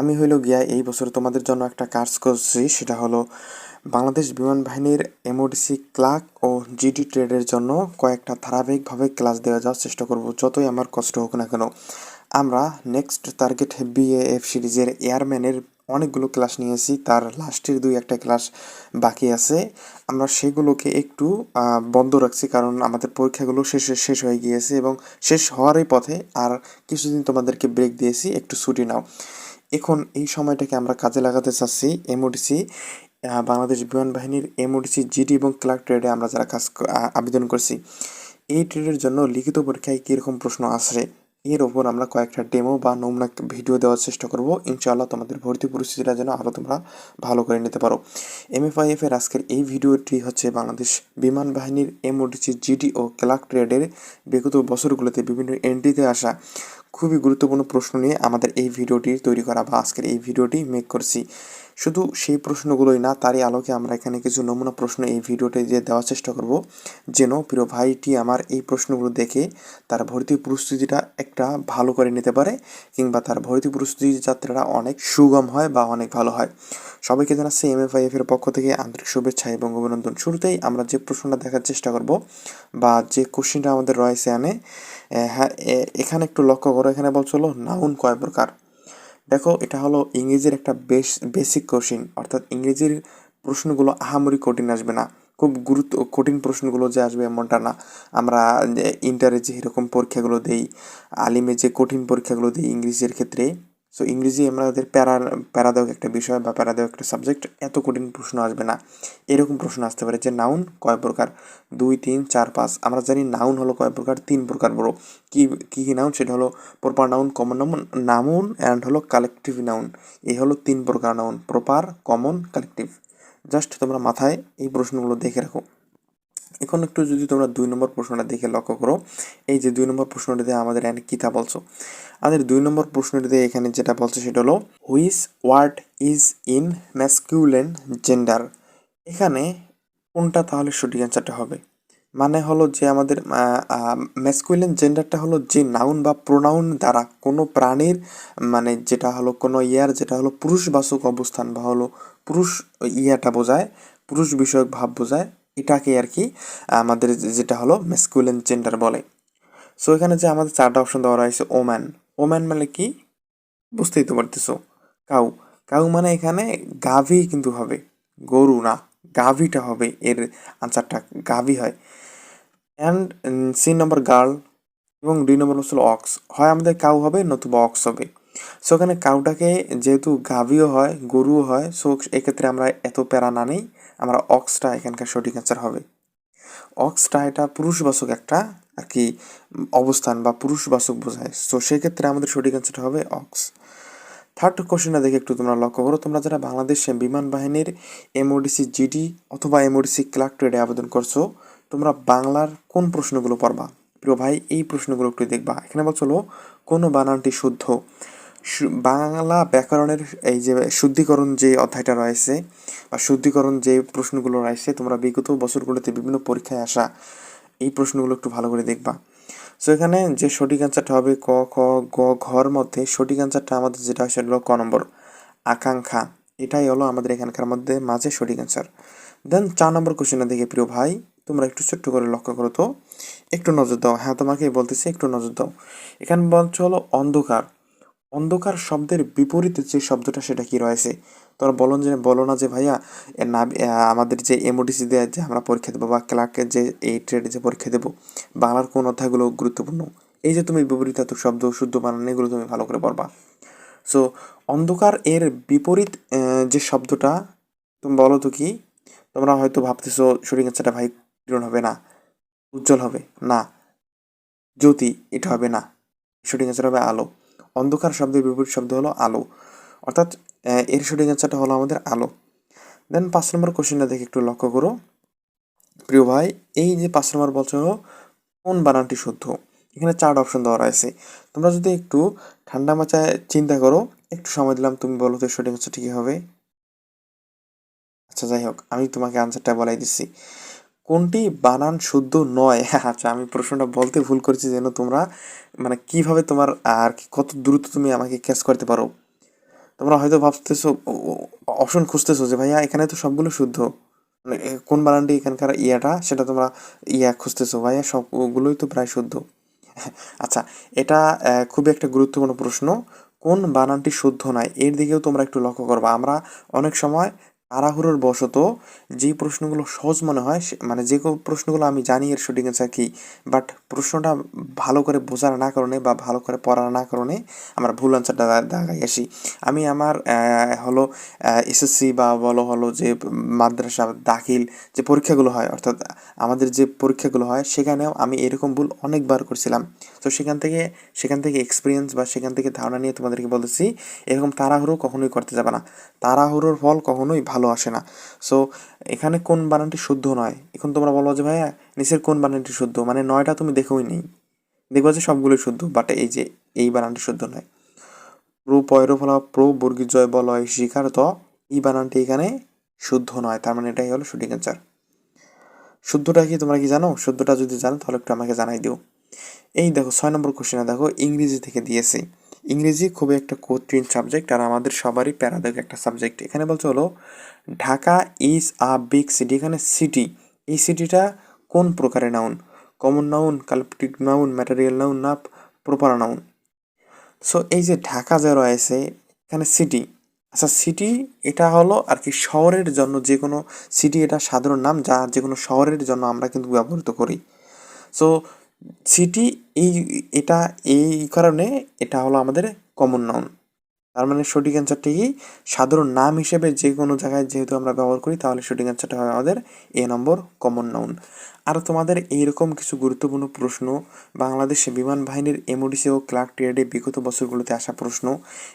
আমি হইল গিয়া এই বছর তোমাদের জন্য একটা কাজ করছি, সেটা হলো বাংলাদেশ বিমান বাহিনীর এমওডিসি ক্লার্ক ও জিডি ট্রেডের জন্য কয়েকটা ধারাবাহিকভাবে ক্লাস দেওয়া যাওয়ার চেষ্টা করব, যতই আমার কষ্ট হোক না কেন। আমরা নেক্সট টার্গেট বিএএফ সিরিজের এয়ারম্যানের অনেকগুলো ক্লাস নিয়েছি, তার লাস্টের দুই একটা ক্লাস বাকি আছে। আমরা সেগুলোকে একটু বন্ধ রাখছি, কারণ আমাদের পরীক্ষাগুলো শেষ শেষ হয়ে গিয়েছে এবং শেষ হওয়ারই পথে আর কিছুদিন তোমাদেরকে ব্রেক দিয়েছি, একটু ছুটি নাও। এখন এই সময়টাকে আমরা কাজে লাগাতে চাচ্ছি এমওডিসি বাংলাদেশ বিমান বাহিনীর এমওডিসি জিডি এবং ক্লার্ক ট্রেডে আমরা যারা কাজ আবেদন করছি। এই ট্রেডের জন্য লিখিত পরীক্ষায় কীরকম প্রশ্ন আসে এর ওপর আমরা কয়েকটা ডেমো বা নমুনা ভিডিও দেওয়ার চেষ্টা করব। ইনশাআল্লাহ তোমাদের ভর্তি পরিস্থিতিটা যেন আরও তোমরা ভালো করে নিতে পারো। এমএফআইএফ এর আজকের এই ভিডিওটি হচ্ছে বাংলাদেশ বিমান বাহিনীর এমওডিসি জিডি ও ক্লার্ক ট্রেডের বিগত বছরগুলোতে বিভিন্ন এন্ট্রিতে আসা। খুবই গুরুত্বপূর্ণ প্রশ্ন নিয়ে আমাদের এই ভিডিওটি তৈরি করা বা আজকের এই ভিডিওটি মেক করছি। শুধু সেই প্রশ্নগুলোই না, তারই আলোকে আমরা এখানে কিছু নমুনা প্রশ্ন এই ভিডিওতে দিয়ে দেওয়ার চেষ্টা করব। যেন প্রিয় ভাইটি আমার এই প্রশ্নগুলো দেখে তার ভর্তি প্রস্তুতিটা একটা ভালো করে নিতে পারে কিংবা তার ভর্তি প্রস্তুতি যাত্রাটা অনেক সুগম হয় বা অনেক ভালো হয়। সবাইকে জানাচ্ছি এফ এর পক্ষ থেকে আন্তরিক শুভেচ্ছা এবং অভিনন্দন। শুরুতেই আমরা যে প্রশ্নটা দেখার চেষ্টা করব বা যে কোশ্চেনটা আমাদের রয়েছে আনে হ্যাঁ এখানে একটু লক্ষ্য করো, এখানে বলছিল নাউন কয় প্রকার? দেখো, এটা হলো ইংরেজির একটা বেশ বেসিক কোশ্চিন অর্থাৎ ইংরেজির প্রশ্নগুলো আহামরি কঠিন আসবে না। খুব গুরুত্ব, কঠিন প্রশ্নগুলো যে আসবে এমনটা না। আমরা ইন্টারে যে এরকম পরীক্ষাগুলো দিই, আলিমে যে কঠিন পরীক্ষাগুলো দিই ইংরেজির ক্ষেত্রে সো ইংরেজি আমরা আমাদের প্যারা প্যারাদায়ক একটা বিষয় বা প্যারাদায়ক একটা সাবজেক্ট এত কঠিন প্রশ্ন আসবে না। এরকম প্রশ্ন আসতে পারে যে নাউন কয় প্রকার? দুই, তিন, চার, পাঁচ। আমরা জানি নাউন হলো কয় প্রকার? তিন প্রকার বড়। কী কী, কি নাউন সেটা হলো proper noun common noun noun and হলো কালেকটিভ নাউন এই হলো তিন প্রকার noun proper common collective just তোমরা মাথায় এই প্রশ্নগুলো দেখে রাখো। এখন একটু যদি তোমরা দুই নম্বর প্রশ্নটা দেখে লক্ষ্য করো, এই যে দুই নম্বর প্রশ্নটিতে আমাদের এখানে কী তা বলছো? আমাদের দুই নম্বর প্রশ্নটিতে এখানে যেটা বলছে সেটা হলো which word is in masculine gender এখানে কোনটা তাহলে সঠিক অ্যান্সারটা হবে? মানে হলো যে আমাদের ম্যাসকুইলেন জেন্ডারটা হলো যে নাউন বা প্রোনাউন দ্বারা কোনো প্রাণীর মানে যেটা হলো কোনো ইয়ার, যেটা হলো পুরুষবাচক অবস্থান বা হলো পুরুষ ইয়াটা বোঝায়, পুরুষ বিষয়ক ভাব বোঝায় এটাকে আর কি আমাদের যেটা হলো মেসকুলেন জেন্ডার বলে। সো এখানে যে আমাদের চারটা অপশন দেওয়া রয়েছে ওম্যান ওম্যান মানে কি? বুঝতেই তো পারতেছো। কাউ কাউ মানে এখানে গাভি কিন্তু হবে। গরু না, গাভিটা হবে। এর আনসারটা গাভি হয়। অ্যান্ড সি নম্বর গার্ল এবং দুই নম্বর হচ্ছিল অক্স হয় আমাদের কাউ হবে, নতুবা অক্স হবে। সো এখানে কাউটাকে যেহেতু গাভিও হয়, গরুও হয় সো এক্ষেত্রে আমরা এত প্যারা না নেই। আমরা অক্সটা এখানকার সঠিক অ্যান্সার হবে। অক্সটা এটা পুরুষবাচক একটা আর কি অবস্থান বা পুরুষবাচক বোঝায়। সো সেক্ষেত্রে আমাদের সঠিক অ্যান্সারটা হবে অক্স। থার্ড কোশ্চেনটা দেখে একটু তোমরা লক্ষ্য করো। তোমরা যারা বাংলাদেশ বিমান বাহিনীর এমওডিসি জিডি অথবা এমওডিসি ক্লার্ক ট্রেডে আবেদন করছ, তোমরা বাংলার কোন প্রশ্নগুলো পড়বা? প্রিয় ভাই, এই প্রশ্নগুলো একটু দেখবা। এখানে বলছিল কোন বানানটি শুদ্ধ? বাংলা ব্যাকরণের এই যে শুদ্ধিকরণ যে অধ্যায়টা রয়েছে বা শুদ্ধিকরণ যে প্রশ্নগুলো রয়েছে, তোমরা বিগত বছরগুলোতে বিভিন্ন পরীক্ষায় আসা এই প্রশ্নগুলো একটু ভালো করে দেখবা। সো এখানে যে সঠিক অ্যান্সারটা হবে ক, খ, গ ঘর মধ্যে সঠিক অ্যান্সারটা আমাদের যেটা হয় সেটা হলো ক নম্বর, আকাঙ্ক্ষা। এটাই হলো আমাদের এখানকার মধ্যে মাঝে সঠিক অ্যান্সার দেন চার নম্বর কোশ্চেনটা দেখে প্রিয় ভাই, তোমরা একটু ছোট্ট করে লক্ষ্য করো তো। একটু নজর দাও। হ্যাঁ তোমাকে বলতেছি, একটু নজর দাও। এখানে বলছে হলো অন্ধকার। অন্ধকার শব্দের বিপরীতে যে শব্দটা সেটা কি রয়েছে? তোমরা বলো যে, বলো না যে ভাইয়া না আমাদের যে এমওডিসি দেয় যে আমরা পরীক্ষা দেবো বা ক্লার্কের যে এই ট্রেডে যে পরীক্ষা দেবো, বাংলার কোন অধ্যায়গুলো গুরুত্বপূর্ণ? এই যে তুমি বিপরীতাত্মক শব্দ, শুদ্ধ বানান, এগুলো তুমি ভালো করে পড়বা। সো অন্ধকার এর বিপরীত যে শব্দটা, তুমি বলো তো কি? তোমরা হয়তো ভাবতেছো সঠিক অ্যান্সারটা ভাই কিরণ হবে না, উজ্জ্বল হবে না, জ্যোতি, এটা হবে না সঠিক অ্যান্সার হবে আলো। অন্ধকার শব্দের বিপরীত শব্দ হলো আলো। অর্থাৎ এর সঠিক অ্যান্সারটা হলো আমাদের আলো। দেন পাঁচ নম্বর কোশ্চেনটা দেখে একটু লক্ষ্য করো। প্রিয় ভাই, এই যে পাঁচ নম্বর বলছে, কোন বানানটি শুদ্ধ? এখানে চারটা অপশন দেওয়া রয়েছে। তোমরা যদি একটু ঠান্ডা মাচায় চিন্তা করো, একটু সময় দিলাম, তুমি বলো তো সঠিক অ্যান্সারটা কি হবে? আচ্ছা যাই হোক, আমি তোমাকে আনসারটা বলাই দিচ্ছি। কোনটি বানান শুদ্ধ নয়? আচ্ছা আমি প্রশ্নটা বলতে ভুল করেছি যেন তোমরা মানে কীভাবে তোমার, আর কি, কত দ্রুত তুমি আমাকে ক্যাচ করতে পারো? তোমরা হয়তো ভাবতেছো অপশন খুঁজতেছো যে, ভাইয়া, এখানে তো সবগুলো শুদ্ধ। মানে কোন বানানটি এখানকার ইয়াটা, সেটা তোমরা ইয়া খুঁজতেছো, ভাইয়া, সবগুলোই তো প্রায় শুদ্ধ। আচ্ছা এটা খুবই একটা গুরুত্বপূর্ণ প্রশ্ন। কোন বানানটি শুদ্ধ নয়? এর দিকেও তোমরা একটু লক্ষ্য করবা। আমরা অনেক সময় তাড়াহুড়োর বশত যে প্রশ্নগুলো সহজ মনে হয় মানে যে প্রশ্নগুলো আমি জানি এর সঠিক অ্যান্সার কি বাট প্রশ্নটা ভালো করে বোঝার না কারণে বা ভালো করে পড়ার না কারণে আমরা ভুল অ্যান্সারটা দেখাই আসি আমি আমার হলো এসএসসি বা বলো হলো যে মাদ্রাসা দাখিল যে পরীক্ষাগুলো হয়, অর্থাৎ আমাদের যে পরীক্ষাগুলো হয়, সেখানেও আমি এরকম ভুল অনেকবার করছিলাম। তো সেখান থেকে সেখান থেকে এক্সপিরিয়েন্স বা সেখান থেকে ধারণা নিয়ে তোমাদেরকে বলতেছি, এরকম তাড়াহুড়ো কখনোই করতে যাবে না। তাড়াহুড়োর ফল কখনোই ভালো আসে না। সো এখানে কোন বানানটি শুদ্ধ নয়? এখন তোমরা বলো যে, ভাইয়া, নিচের কোন বানানটি শুদ্ধ? মানে নয়টা তুমি দেখোই নেই। দেখবা যে সবগুলোই শুদ্ধ বাট এই যে, এই বানানটি শুদ্ধ নয়। প্রো পয়রফলা, প্রো বর্গীর জয় বলয় শিকার ত এই বানানটি এখানে শুদ্ধ নয়। তার মানে এটাই হলো সঠিক অ্যান্সার শুদ্ধটা কি তোমরা কি জানো? শুদ্ধটা যদি জানো, তাহলে একটু আমাকে জানাই দিও। এই দেখো, ছয় নম্বর কোশ্চেনে দেখো, ইংরেজি থেকে দিয়েছে। ইংরেজি খুবই একটা কঠিন সাবজেক্ট আর আমাদের সবারই প্যারাদায়ক একটা সাবজেক্ট এখানে বলছে হলো, Dhaka is a big city এখানে সিটি এই সিটিটা কোন প্রকারের noun common noun collective noun material noun না প্রপার নাউন সো এই যে ঢাকা যে রয়েছে, এখানে সিটি আচ্ছা সিটি এটা হলো আর কি শহরের জন্য যে কোনো সিটি এটা সাধারণ নাম, যা যে কোনো শহরের জন্য আমরা কিন্তু ব্যবহৃত করি। সো সিটি এই এটা এই কারণে এটা হলো আমাদের কমন নাউন তার মানে সঠিক অ্যান্সারটি কি? সাধারণ নাম হিসেবে যে কোনো জায়গায় যেহেতু আমরা ব্যবহার করি, তাহলে সঠিক অ্যান্সারটা হয় আমাদের এ নম্বর কমন নাউন আর তোমাদের এইরকম কিছু গুরুত্বপূর্ণ প্রশ্ন, বাংলাদেশে বিমান বাহিনীর এমওডিসি ও ক্লার্ক ট্রেডে বিগত বছরগুলোতে আসা প্রশ্ন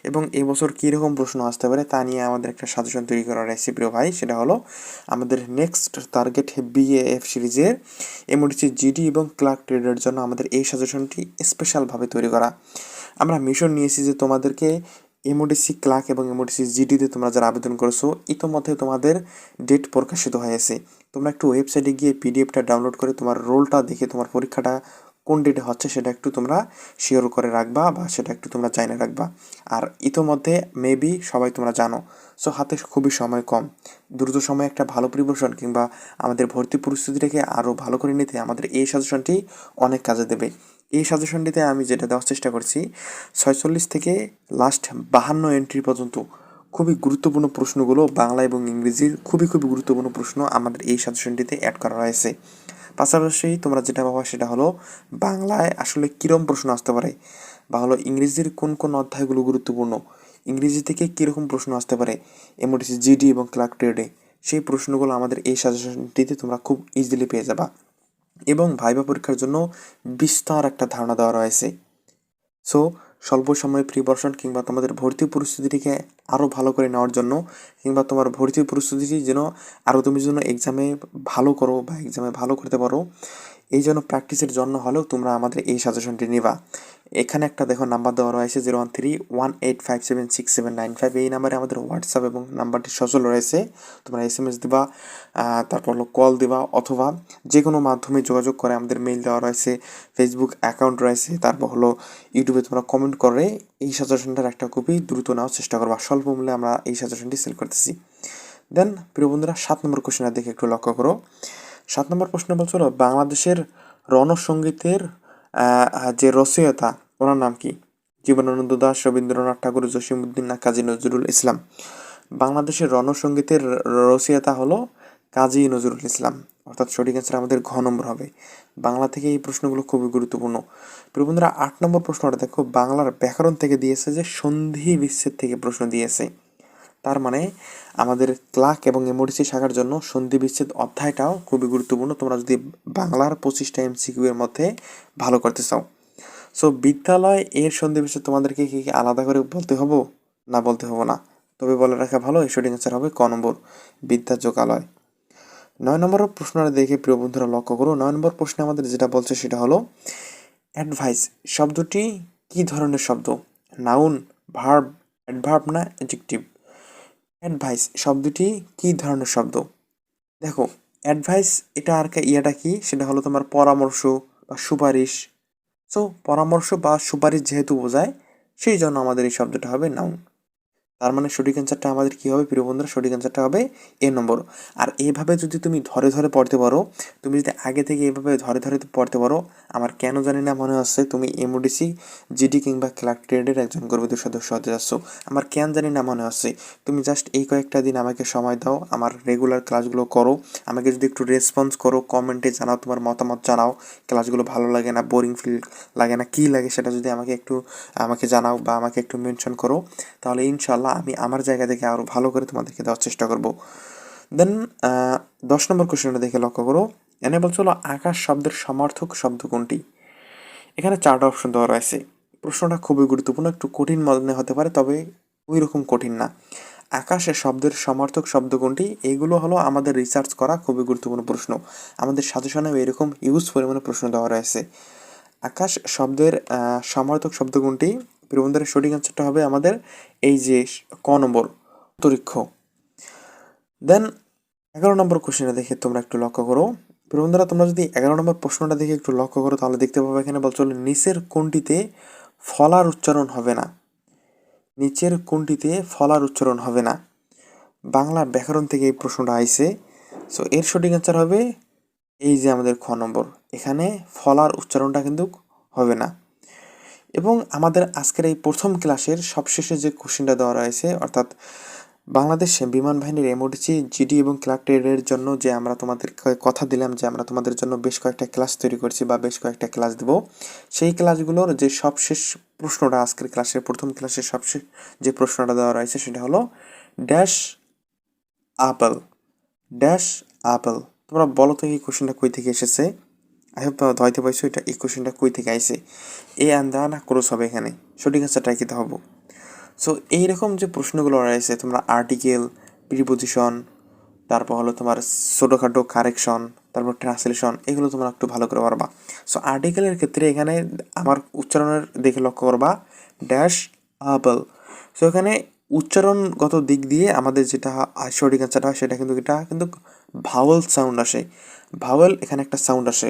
এবং এই বছর কীরকম প্রশ্ন আসতে পারে তা নিয়ে আমাদের একটা সাজেশন তৈরি করার প্রিয় ভাই, সেটা হলো আমাদের নেক্সট টার্গেট বিএএফ সিরিজের এমওডিসি জিডি এবং ক্লার্ক ট্রেডের জন্য আমাদের এই সাজেশনটি স্পেশালভাবে তৈরি করা। আমরা মিশন নিয়েছি যে তোমাদেরকে এমওডিসি ক্লার্ক এবং এমওডিসি জিডিতে তোমরা যারা আবেদন করেছ, ইতোমধ্যে তোমাদের ডেট প্রকাশিত হয়েছে তোমরা একটু ওয়েবসাইটে গিয়ে পিডিএফটা ডাউনলোড করে তোমার রোলটা দেখে তোমার পরীক্ষাটা কোন ডেটে হচ্ছে সেটা একটু তোমরা শিওর করে রাখবা বা সেটা একটু তোমরা জানে রাখবা। আর ইতোমধ্যে মেবি সবাই তোমরা জানো সো হাতে খুবই সময় কম। দ্রুত সময়ে একটা ভালো প্রিপারেশন কিংবা আমাদের ভর্তি পরিস্থিতিটাকে আরও ভালো করে নিতে আমাদের এই সাজেশনটি অনেক কাজে দেবে। এই সাজেশনটিতে আমি যেটা দেওয়ার চেষ্টা করছি, ছয়চল্লিশ থেকে লাস্ট বাহান্ন এন্ট্রি পর্যন্ত খুবই গুরুত্বপূর্ণ প্রশ্নগুলো বাংলা এবং ইংরেজির খুবই খুবই গুরুত্বপূর্ণ প্রশ্ন আমাদের এই সাজেশনটিতে অ্যাড করা হয়েছে। পাশাপাশি তোমরা যেটা পাবা সেটা হলো, বাংলায় আসলে কীরকম প্রশ্ন আসতে পারে? বা হলো ইংরেজির কোন কোন অধ্যায়গুলো গুরুত্বপূর্ণ? ইংরেজি থেকে কীরকম প্রশ্ন আসতে পারে? এমওটিসি জিডি এবং ক্লার্ক ট্রেডে সেই প্রশ্নগুলো আমাদের এই সাজেশনটিতে তোমরা খুব ইজিলি পেয়ে যাবা। এবং ভাইবা পরীক্ষার জন্য বিস্তার একটা ধারণা দেওয়া রয়েছে। সো স্বল্প সময়ে প্রিপারেশন কিংবা তোমাদের ভর্তি পরিস্থিতিটিকে আরও ভালো করে নেওয়ার জন্য কিংবা তোমার ভর্তি পরিস্থিতিটি যেন আরও তুমি যেন এক্সামে ভালো করো বা এক্সামে ভালো করতে পারো, এই জন্য প্র্যাকটিসের জন্য হলেও তোমরা আমাদের এই সাজেশনটি নিবা। এখানে একটা দেখো নাম্বার দেওয়া রয়েছে zero one three one eight five seven six seven nine five এই নাম্বারে আমাদের হোয়াটসঅ্যাপ এবং নাম্বারটি সচল রয়েছে। তোমরা এস এম এস দিবা তারপর হলো কল দিবা অথবা যে কোনো মাধ্যমে যোগাযোগ করে আমাদের মেইল দেওয়া রয়েছে ফেসবুক অ্যাকাউন্ট রয়েছে, তারপর হলো ইউটিউবে তোমরা কমেন্ট করে এই সাজেশনটার একটা কপি দ্রুত নেওয়ার চেষ্টা করবা। স্বল্প মূল্যে আমরা এই সাজেশনটি সেল করতেছি। দেন প্রিয় বন্ধুরা, সাত নম্বর কোশ্চেনের দেখে একটু লক্ষ্য করো। সাত নম্বর প্রশ্ন বলছিল, বাংলাদেশের রণসঙ্গীতের যে রচয়িতা ওনার নাম কি? জীবনানন্দ দাস, রবীন্দ্রনাথ ঠাকুর জসিমুদ্দিন না কাজী নজরুল ইসলাম। বাংলাদেশের রণসঙ্গীতের রচয়িতা হলো কাজী নজরুল ইসলাম। অর্থাৎ সঠিক অ্যান্সার আমাদের ঘ নম্বর হবে। বাংলা থেকে এই প্রশ্নগুলো খুবই গুরুত্বপূর্ণ। প্রিয় বন্ধুরা, আট নম্বর প্রশ্নটা দেখো, বাংলার ব্যাকরণ থেকে দিয়েছে যে সন্ধি বিচ্ছেদ থেকে প্রশ্ন দিয়েছে। তার মানে আমাদের ক্লাক এবং এমওডিসি শাখার জন্য সন্ধি বিচ্ছেদ অধ্যায়টাও খুবই গুরুত্বপূর্ণ। তোমরা যদি বাংলার পঁচিশটা এমসিকিউ এর মধ্যে ভালো করতে চাও। সো বিদ্যালয় এর সন্ধি বিচ্ছেদ তোমাদেরকে কি কি আলাদা করে বলতে হব? না বলতে হব না। তবে বলে রাখা ভালো এই সঠিক অ্যান্সার হবে ক নম্বর, বিদ্যা যোগালয়। নয় নম্বর প্রশ্নটা দেখে প্রিয় বন্ধুরা লক্ষ্য করো। নয় নম্বর প্রশ্নে আমাদের যেটা বলছে সেটা হলো অ্যাডভাইস শব্দটি কি ধরনের শব্দ? নাউন ভার্ব অ্যাডভার্ব না অ্যাডজেক্টিভ অ্যাডভাইস শব্দটি কি ধরনের শব্দ? দেখো অ্যাডভাইস এটা আর ইয়াটা কি? সেটা হলো তোমার পরামর্শ বা সুপারিশ সো পরামর্শ বা সুপারিশ যেহেতু বোঝায় সেই জন্য আমাদের এই শব্দটা হবে নাউন তার মানে সঠিক অ্যান্সারটা আমাদের কী হবে? প্রিয় বন্ধুরা, সঠিক অ্যান্সারটা হবে এ নম্বর আর এইভাবে যদি তুমি ধরে ধরে পড়তে পারো, তুমি যদি আগে থেকে এইভাবে ধরে ধরে পড়তে পারো, আমার কেন জানি না মনে হচ্ছে তুমি এমওডিসি জিডি কিংবা ক্লার্ক ট্রেডের একজন গর্বিত সদস্য হতে যাচ্ছ। আমার কেন জানি না মনে হচ্ছে। তুমি জাস্ট এই কয়েকটা দিন আমাকে সময় দাও, আমার রেগুলার ক্লাসগুলো করো, আমাকে যদি একটু রেসপন্স করো কমেন্টে জানাও, তোমার মতামত জানাও ক্লাসগুলো ভালো লাগে না বোরিং ফিল লাগে না, কী লাগে সেটা যদি আমাকে একটু, আমাকে জানাও বা আমাকে একটু মেনশন করো, তাহলে ইনশাল্লাহ আমি আমার জায়গা থেকে আরও ভালো করে তোমাদেরকে দেওয়ার চেষ্টা করব। দেন দশ নম্বর কোশ্চেনটা দেখে লক্ষ্য করো। এনে বলছিল আকাশ শব্দের সমর্থক শব্দ কোনটি? এখানে চারটা অপশন দেওয়া রয়েছে। প্রশ্নটা খুবই গুরুত্বপূর্ণ, একটু কঠিন মনে হতে পারে, তবে ওই রকম কঠিন না। আকাশে শব্দের সমর্থক শব্দ কোনটি? এগুলো হলো আমাদের রিসার্চ করা খুবই গুরুত্বপূর্ণ প্রশ্ন। আমাদের সাজেশনেও এরকম ইউজ পরিমাণে প্রশ্ন দেওয়া রয়েছে। আকাশ শব্দের সমর্থক শব্দ কোনটি? প্রিয়বন্ধুরা সঠিক অ্যান্সারটা হবে আমাদের এই যে ক নম্বর অন্তরিক্ষ। দেন এগারো নম্বর কোশ্চেনটা দেখে তোমরা একটু লক্ষ্য করো। প্রিয়বন্ধুরা তোমরা যদি এগারো নম্বর প্রশ্নটা দেখে একটু লক্ষ্য করো, তাহলে দেখতে পাবে এখানে বলছিল নিচের কোনটিতে ফলার উচ্চারণ হবে না। নিচের কোনটিতে ফলার উচ্চারণ হবে না। বাংলা ব্যাকরণ থেকে এই প্রশ্নটা আইছে। সো এর সঠিক অ্যান্সার হবে এই যে আমাদের খ নম্বর। এখানে ফলার উচ্চারণটা কিন্তু হবে না। এবং আমাদের আজকের এই প্রথম ক্লাসের সবশেষে যে কোশ্চেনটা দেওয়া রয়েছে, অর্থাৎ বাংলাদেশ বিমান বাহিনীর এমওডিসি জিডি এবং ক্লার্ক ট্রেডের জন্য যে আমরা তোমাদের কথা দিলাম যে আমরা তোমাদের জন্য বেশ কয়েকটা ক্লাস তৈরি করছি বা বেশ কয়েকটা ক্লাস দেব। সেই ক্লাসগুলোর যে সবশেষ প্রশ্নটা আজকের ক্লাসের প্রথম ক্লাসের সবশেষ যে প্রশ্নটা দেওয়া রয়েছে সেটা হলো ড্যাশ আপেল ড্যাশ আপেল তোমরা বলো তো এই কোশ্চেনটা কই থেকে এসেছে? আই হোপ ধয়তে পাইছো, এটা এই কোশ্চেনটা কই থেকে আইছে? এ আন্দা না ক্রস হবে এখানে। সঠিক অ্যান্সারটা কি হব? সো এইরকম যে প্রশ্নগুলো রয়েছে তোমরা আর্টিকেল প্রিপোজিশন তারপর হলো তোমার ছোটোখাটো কারেকশন তারপর ট্রান্সলেশন এগুলো তোমরা একটু ভালো করে পারবা। সো আর্টিকেলের ক্ষেত্রে এখানে আমার উচ্চারণের দেখে লক্ষ্য করবা ড্যাশ আপেল সো এখানে উচ্চারণগত দিক দিয়ে আমাদের যেটা সঠিক অ্যান্সারটা হয়, সেটা কিন্তু এটা কিন্তু ভাওয়েল সাউন্ড আসে। ভাওয়েল এখানে একটা সাউন্ড আসে।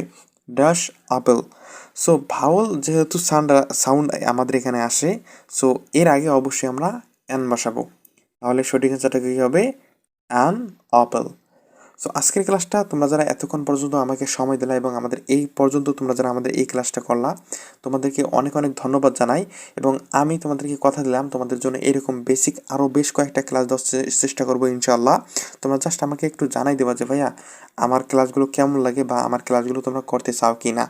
ড্যাশ আপেল সো ভাওয়াল যেহেতু সাউন্ড সাউন্ড আমাদের এখানে আসে সো এর আগে অবশ্যই আমরা অ্যান বসাবো। তাহলে সঠিক অ্যান্সারটা কী হবে? অ্যান আপেল সো আজকের ক্লাসটা তোমরা যারা এতক্ষণ পর্যন্ত আমাকে সময় দিলা এবং আমাদের এই পর্যন্ত তোমরা যারা আমাদের এই ক্লাসটা করলা, তোমাদেরকে অনেক অনেক ধন্যবাদ জানাই এবং আমি তোমাদেরকে কথা দিলাম। তোমাদের জন্য এরকম বেসিক আরও বেশ কয়েকটা ক্লাস দেওয়ার চেষ্টা করব ইনশাল্লাহ তোমরা জাস্ট আমাকে একটু জানাই দেবা যে, ভাইয়া, আমার ক্লাসগুলো কেমন লাগে বা আমার ক্লাসগুলো তোমরা করতে চাও কি না